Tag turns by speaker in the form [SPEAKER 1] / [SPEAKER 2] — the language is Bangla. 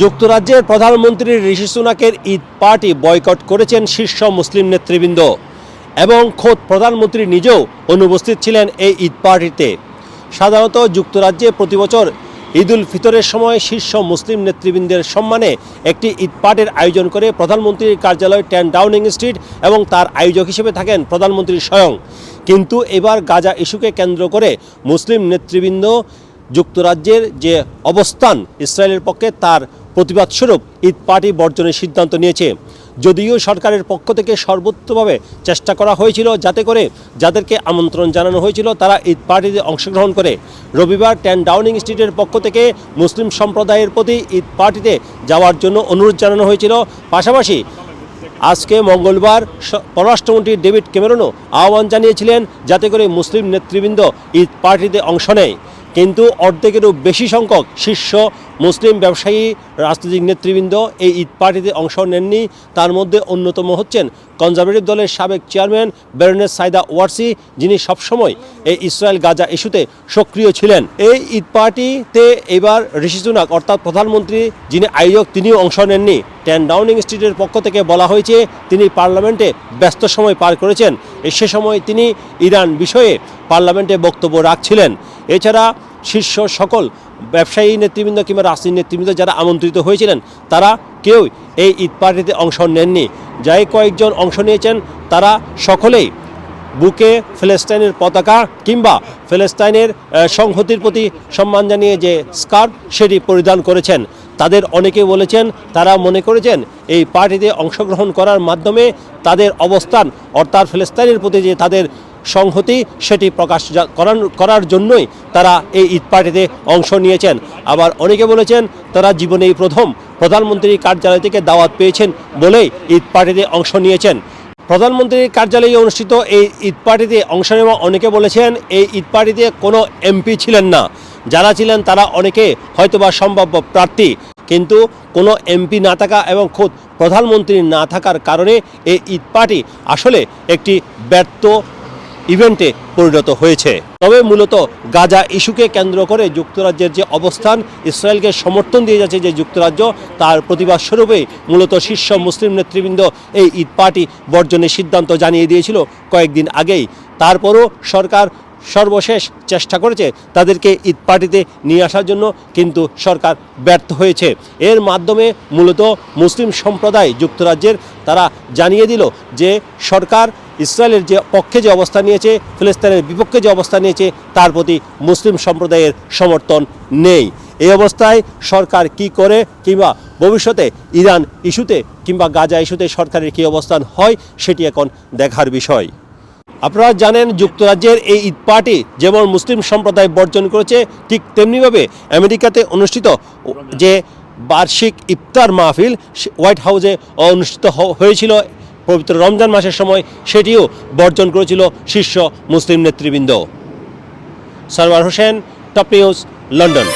[SPEAKER 1] যুক্তরাজ্যের প্রধানমন্ত্রী ঋষি সুনাকের ঈদ পার্টি বয়কট করেছেন শীর্ষ মুসলিম নেতৃবৃন্দ এবং খোদ প্রধানমন্ত্রী নিজেও অনুপস্থিত ছিলেন এই ঈদ পার্টিতে। সাধারণত যুক্তরাজ্যে প্রতি বছর ঈদ উল ফিতরের সময় শীর্ষ মুসলিম নেতৃবৃন্দের সম্মানে একটি ঈদ পার্টির আয়োজন করে প্রধানমন্ত্রীর কার্যালয় টেন ডাউনিং স্ট্রিট এবং তার আয়োজক হিসেবে থাকেন প্রধানমন্ত্রী স্বয়ং। কিন্তু এবার গাজা ইস্যুকে কেন্দ্র করে মুসলিম নেতৃবৃন্দ যুক্তরাজ্যের যে অবস্থান ইসরায়েলের পক্ষে তার প্রতিবাদস্বরূপ ঈদ পার্টি বর্জনের সিদ্ধান্ত নিয়েছে। যদিও সরকারের পক্ষ থেকে সর্বোচ্চভাবে চেষ্টা করা হয়েছিল যাতে করে যাদেরকে আমন্ত্রণ জানানো হয়েছিল তারা ঈদ পার্টিতে অংশগ্রহণ করে। রবিবার টেন ডাউনিং স্ট্রিটের পক্ষ থেকে মুসলিম সম্প্রদায়ের প্রতি ঈদ পার্টিতে যাওয়ার জন্য অনুরোধ জানানো হয়েছিল। পাশাপাশি আজকে মঙ্গলবার পররাষ্ট্রমন্ত্রী ডেভিড ক্যামেরনও আহ্বান জানিয়েছিলেন যাতে করে মুসলিম নেতৃবৃন্দ ঈদ পার্টিতে অংশ নেয়। কিন্তু অর্ধেকেরও বেশি সংখ্যক শীর্ষ মুসলিম ব্যবসায়ী, রাজনৈতিক নেতৃবৃন্দ এই ঈদ পার্টিতে অংশ নেননি। তার মধ্যে অন্যতম হচ্ছেন কনজারভেটিভ দলের সাবেক চেয়ারম্যান বেরনেস সাইদা ওয়ারসি, যিনি সবসময় এই ইসরায়েল গাজা ইস্যুতে সক্রিয় ছিলেন। এই ঈদ পার্টিতে এবার ঋষি সুনাক, অর্থাৎ প্রধানমন্ত্রী, যিনি আয়োজক, তিনিও অংশ নেননি। টেন ডাউনিং স্ট্রিটের পক্ষ থেকে বলা হয়েছে, তিনি পার্লামেন্টে ব্যস্ত সময় পার করেছেন। সে সময় তিনি ইরান বিষয়ে পার্লামেন্টে বক্তব্য রাখছিলেন। এছাড়া শীর্ষ সকল ব্যবসায়ী নেতৃবৃন্দ কিংবা রাজনীতি নেতৃবৃন্দ যারা আমন্ত্রিত হয়েছিলেন, তারা কেউ এই ঈদ পার্টিতে অংশ নেননি। যাই কয়েকজন অংশ নিয়েছেন, তারা সকলেই বুকে ফেলেস্তাইনের পতাকা কিংবা ফেলেস্তাইনের সংহতির প্রতি সম্মান জানিয়ে যে স্কার্ফ সেটি পরিধান করেছেন। তাদের অনেকে বলেছেন, তারা মনে করেছেন এই পার্টিতে অংশগ্রহণ করার মাধ্যমে তাদের অবস্থান, অর্থাৎ ফেলেস্তাইনের প্রতি যে তাদের সংহতি সেটি প্রকাশ করার জন্যই তারা এই ঈদ পার্টিতে অংশ নিয়েছেন। আবার অনেকে বলেছেন, তারা জীবনেই প্রথম। প্রধানমন্ত্রীর কার্যালয় থেকে দাওয়াত পেয়েছেন বলেই ঈদ পার্টিতে অংশ নিয়েছেন। প্রধানমন্ত্রীর কার্যালয়ে অনুষ্ঠিত এই ঈদ পার্টিতে অংশ নেওয়া অনেকে বলেছেন, এই ঈদ পার্টিতে কোনো এমপি ছিলেন না। যারা ছিলেন তারা অনেকে হয়তোবা সম্ভাব্য প্রার্থী। কিন্তু কোনো এমপি না থাকা এবং খোদ প্রধানমন্ত্রী না থাকার কারণে এই ঈদ পার্টি আসলে একটি ব্যর্থ ইভেন্টে পরিণত হয়েছে। তবে মূলত গাজা ইস্যুকে কেন্দ্র করে যুক্তরাজ্যের যে অবস্থান, ইসরায়েলকে সমর্থন দিয়ে যাচ্ছে যে যুক্তরাজ্য, তার প্রতিবাদ স্বরূপে মূলত শীর্ষ মুসলিম নেতৃবৃন্দ এই ঈদ পার্টি বর্জনের সিদ্ধান্ত জানিয়ে দিয়েছিল কয়েকদিন আগেই। তারপরও সরকার সর্বশেষ চেষ্টা করেছে তাদেরকে ঈদ পার্টিতে নিয়ে আসার জন্য, কিন্তু সরকার ব্যর্থ হয়েছে। এর মাধ্যমে মূলত মুসলিম সম্প্রদায় যুক্তরাজ্যের, তারা জানিয়ে দিল যে সরকার ইসরায়েলের যে পক্ষে যে অবস্থান নিয়েছে, ফিলিস্তিনের বিপক্ষে যে অবস্থান নিয়েছে, তার প্রতি মুসলিম সম্প্রদায়ের সমর্থন নেই। এই অবস্থায় সরকার কি করে কিংবা ভবিষ্যতে ইরান ইস্যুতে কিংবা গাজা ইস্যুতে সরকারের কী অবস্থান হয়, সেটি এখন দেখার বিষয়। আপনারা জানেন যুক্তরাজ্যের এই ঈদ পার্টি যেমন মুসলিম সম্প্রদায় বর্জন করেছে, ঠিক তেমনিভাবে আমেরিকাতে অনুষ্ঠিত যে বার্ষিক ইফতার মাহফিল হোয়াইট হাউসে অনুষ্ঠিত হয়েছিল পবিত্র রমজান মাসের সময় সেটিও বর্জন করেছিল শীর্ষ মুসলিম নেতৃবৃন্দ। Sarwar Hossain, top news, London.